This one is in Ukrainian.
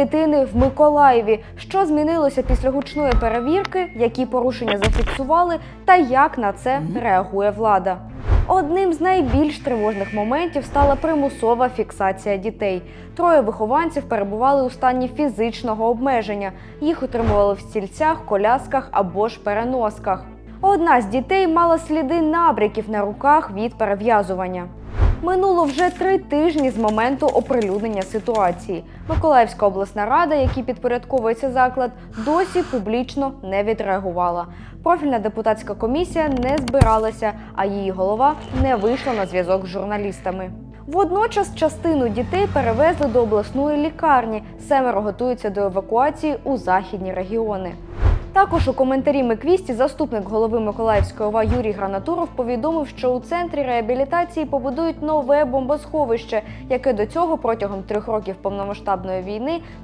Дитини в Миколаєві, що змінилося після гучної перевірки, які порушення зафіксували, та як на це реагує влада. Одним з найбільш тривожних моментів стала примусова фіксація дітей. Троє вихованців перебували у стані фізичного обмеження. Їх утримували в стільцях, колясках або ж переносках. Одна з дітей мала сліди набряків на руках від перев'язування. Минуло вже три тижні з моменту оприлюднення ситуації. Миколаївська обласна рада, якій підпорядковується заклад, досі публічно не відреагувала. Профільна депутатська комісія не збиралася, а її голова не вийшла на зв'язок з журналістами. Водночас частину дітей перевезли до обласної лікарні. Семеро готуються до евакуації у західні регіони. Також у коментарі Миквісті заступник голови Миколаївської ОВА Юрій Гранатуров повідомив, що у центрі реабілітації побудують нове бомбосховище, яке до цього протягом трьох років повномасштабної війни